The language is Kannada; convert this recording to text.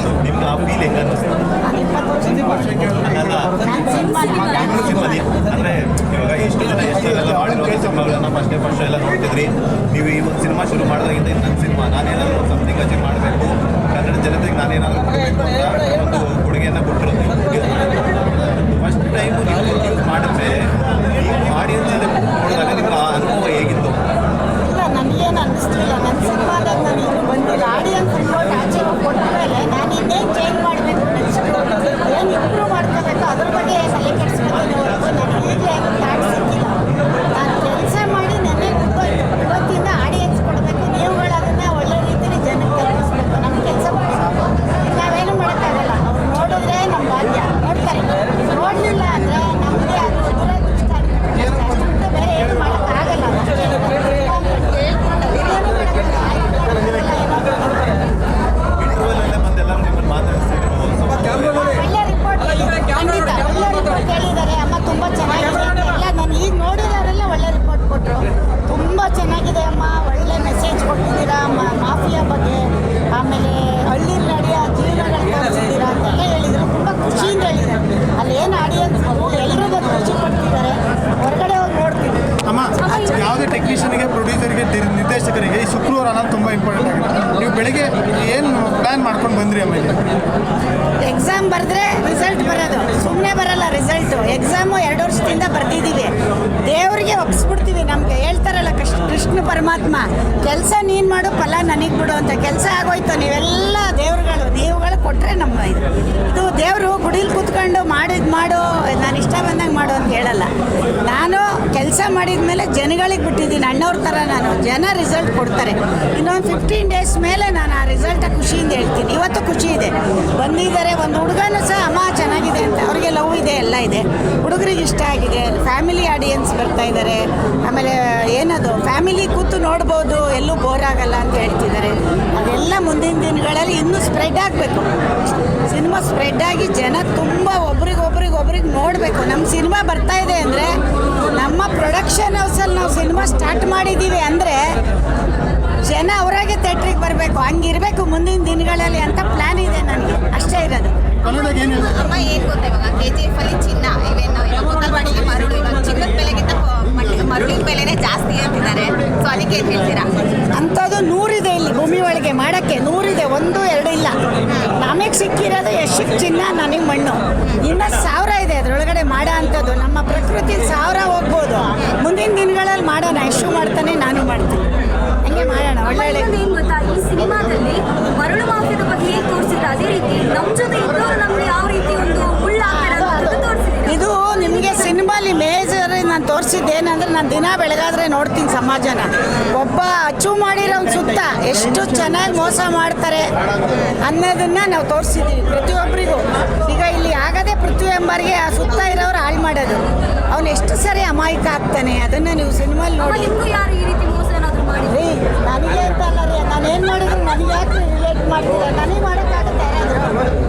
ಆ ಫೀಲ್ ಹೆಂಗ ಅನ್ನಿಸ್ತು ಅಂದ್ರೆ ಇವಾಗ ಎಷ್ಟು ಜನ ಎಷ್ಟು ಎಲ್ಲ ಮಾಡಿರೋ ಸಿನಿಮಾಗಳನ್ನ ಫಸ್ಟ್ ಎಲ್ಲ ನೋಡ್ತಿದ್ರಿ ನೀವು ಈ ಒಂದು ಸಿನಿಮಾ ಶುರು ಮಾಡಿದಾಗಿಂದ ನನ್ನ ಸಿನಿಮಾ ನಾನೇನಾದರೂ ಸಮಥಿಂಗ್ ಅಚೀವ್ ಮಾಡಬೇಕು. ಕನ್ನಡ ಜನತೆಗೆ ನಾನೇನಾದರೂ ಒಂದು ದಿ- ನಿರ್ದೇಶಕರಿಗೆ ಈ ಶುಕ್ರವಾರ ಅನ್ನೋದು ತುಂಬ ಇಂಪಾರ್ಟೆಂಟ್ ಆಗಿದೆ. ನೀವು ಬೆಳಿಗ್ಗೆ ಏನು ಪ್ಲ್ಯಾನ್ ಮಾಡ್ಕೊಂಡು ಬಂದ್ರಿ ಆಮೇಲೆ ಎಕ್ಸಾಮ್ ಬರೆದ್ರೆ ರಿಸಲ್ಟ್ ಬರೋದು. ಸುಮ್ಮನೆ ಬರಲ್ಲ ರಿಸಲ್ಟು ಎಕ್ಸಾಮು ಎರಡು ವರ್ಷದಿಂದ ಬರ್ತಿದ್ದೀವಿ ದೇವರಿಗೆ ಒಪ್ಪಿಸ್ಬಿಡ್ತೀವಿ ನಮಗೆ ಹೇಳ್ತಾರಲ್ಲ, ಕೃಷ್ಣ ಕೃಷ್ಣ ಪರಮಾತ್ಮ, ಕೆಲಸ ನೀನು ಮಾಡು, ಫಲ ನನಗೆ ಬಿಡು ಅಂತ. ಕೆಲಸ ಆಗೋಯ್ತು, ನೀವೆಲ್ಲ ದೇವ್ರುಗಳು, ನೀವುಗಳು ಕೊಟ್ಟರೆ ನಮ್ಮ ಇದು. ಇದು ದೇವರು ಗುಡಿಲಿ ಕೂತ್ಕೊಂಡು ಮಾಡಿದ್ ಮಾಡು, ನಾನು ಇಷ್ಟ ಮಾಡು ಅಂತ ಹೇಳಲ್ಲ. ನಾನು ಕೆಲಸ ಮಾಡಿದ ಮೇಲೆ ಜನಗಳಿಗೆ ಬಿಟ್ಟಿದ್ದೀನಿ, ಅಣ್ಣವ್ರ ಥರ ನಾನು. ಜನ ರಿಸಲ್ಟ್ ಕೊಡ್ತಾರೆ. ಇನ್ನೊಂದು ಫಿಫ್ಟೀನ್ ಡೇಸ್ ಮೇಲೆ ನಾನು ಆ ರಿಸಲ್ಟ ಖುಷಿಯಿಂದ ಹೇಳ್ತೀನಿ. ಇವತ್ತು ಖುಷಿ ಇದೆ. ಬಂದಿದ್ದಾರೆ, ಒಂದು ಹುಡುಗನೂ ಸಹ ಅಮ್ಮ ಚೆನ್ನಾಗಿದೆ ಅಂತ. ಅವ್ರಿಗೆ ಲವ್ ಇದೆ, ಎಲ್ಲ ಇದೆ. ಹುಡುಗರಿಗೆ ಇಷ್ಟ ಆಗಿದೆ. ಫ್ಯಾಮಿಲಿ ಆಡಿಯನ್ಸ್ ಬರ್ತಾ ಇದ್ದಾರೆ. ಆಮೇಲೆ ಏನದು ಫ್ಯಾಮಿಲಿ ಕೂತು ನೋಡ್ಬೋದು, ಎಲ್ಲೂ ಬೋರ್ ಆಗಲ್ಲ ಅಂತ ಹೇಳ್ತಿದ್ದಾರೆ. ಅದೆಲ್ಲ ಮುಂದಿನ ದಿನಗಳಲ್ಲಿ ಇನ್ನೂ ಸ್ಪ್ರೆಡ್ ಆಗಬೇಕು. ಸಿನಿಮಾ ಸ್ಪ್ರೆಡ್ ಆಗಿ ಜನ ತುಂಬ ಒಬ್ರಿಗೆ ಒಬ್ರಿಗೆ ಒಬ್ರಿಗೆ ನೋಡಬೇಕು. ನಮ್ಮ ಸಿನಿಮಾ ಬರ್ತಾ ಇದೆ ಅಂದರೆ ನಮ್ಮ ಪ್ರೊಡಕ್ಷನ್ ಹೌಸಲ್ಲಿ ನಾವು ಸಿನಿಮಾ ಸ್ಟಾರ್ಟ್ ಮಾಡಿದ್ದೀವಿ ಅಂದರೆ ಜನ ಅವರಾಗೆ ಥಿಯೇಟ್ರಿಗೆ ಬರಬೇಕು. ಹಂಗಿರಬೇಕು ಮುಂದಿನ ದಿನಗಳಲ್ಲಿ ಅಂತ ಪ್ಲ್ಯಾನ್ ಇದೆ ನನಗೆ. ಅಷ್ಟೇ ಇರೋದು. ಏನು ಹೇಳ್ತಾರೆ ಅಮ್ಮ ಏನ್ ಗೊತ್ತಾ ಇವಾಗ? ಕೆ ಜಿ ಎಫ್ ಅಲ್ಲಿ ಚಿನ್ನ ಇವೇನು ಮರಳು ಇವಾಗ ಚಿನ್ನದ ಬೆಲೆಗಿಂತ ಮರಳಿನ ಬೆಲೆನೇ ಜಾಸ್ತಿ ಅಂತಿದ್ದಾರೆ. ಸೊ ಅದಕ್ಕೆ ಏನ್ ಹೇಳ್ತೀರಾ? ಅಂಥದ್ದು ನೂರಿದೆ ಇಲ್ಲಿ ಭೂಮಿ ಒಳಗೆ ಮಾಡೋಕ್ಕೆ ನೂರಿದೆ ಒಂದು ಎರಡು ಇಲ್ಲ. ನಮಗೆ ಸಿಕ್ಕಿರೋದು ಎಷ್ಟು ಚಿನ್ನ ನನಗೆ ಮಣ್ಣು. ಇನ್ನು ಸಾವಿರ ಇದೆ ಅದರೊಳಗಡೆ ಮಾಡೋ ಅಂಥದ್ದು. ನಮ್ಮ ಪ್ರಕೃತಿ ಸಾವಿರ ಹೋಗ್ಬೋದು. ಮುಂದಿನ ದಿನಗಳಲ್ಲಿ ಮಾಡೋಣ ಎಷ್ಟು ಮಾಡ್ತಾನೆ ನಾನು ಮಾಡ್ತೀನಿ. ಹಂಗೆ ಮಾಡೋಣ ಒಳ್ಳೆ ಮೇಜರ್ ತೋರಿಸಿದ್ದು ಏನಂದ್ರೆ ನಾನು ದಿನ ಬೆಳಗಾದ್ರೆ ನೋಡ್ತೀನಿ ಸಮಾಜನ. ಒಬ್ಬ ಅಚೀವ್ ಮಾಡಿರೋ ಸುತ್ತ ಎಷ್ಟು ಚೆನ್ನಾಗಿ ಮೋಸ ಮಾಡ್ತಾರೆ ಅನ್ನೋದನ್ನ ನಾವು ತೋರಿಸಿದ್ದೀವಿ ಪ್ರತಿಯೊಬ್ಬರಿಗೂ ಈಗ ಇಲ್ಲಿ ಆಗದೆ ಪೃಥ್ವಿ ಎಂಬರಿಗೆ ಆ ಸುತ್ತ ಇರೋರು ಹಾಳು ಮಾಡೋದು. ಅವನು ಎಷ್ಟು ಸರಿ ಅಮಾಯಕ ಆಗ್ತಾನೆ ಅದನ್ನು ನೀವು ಸಿನಿಮಾಲ್ ನೋಡಿ. ನನಗೆ ಅಂತ ಅಲ್ಲ ರೀ. ನಾನೇನು ಮಾಡಿದ್ರು ನನಗೆ ಯಾಕೆ ರಿಲೇಟ್ ಮಾಡ್ತೀರಾ? ನನಗೆ ಮಾಡೋಕ್ಕಾಗುತ್ತೆ ಯಾರಾದರೂ?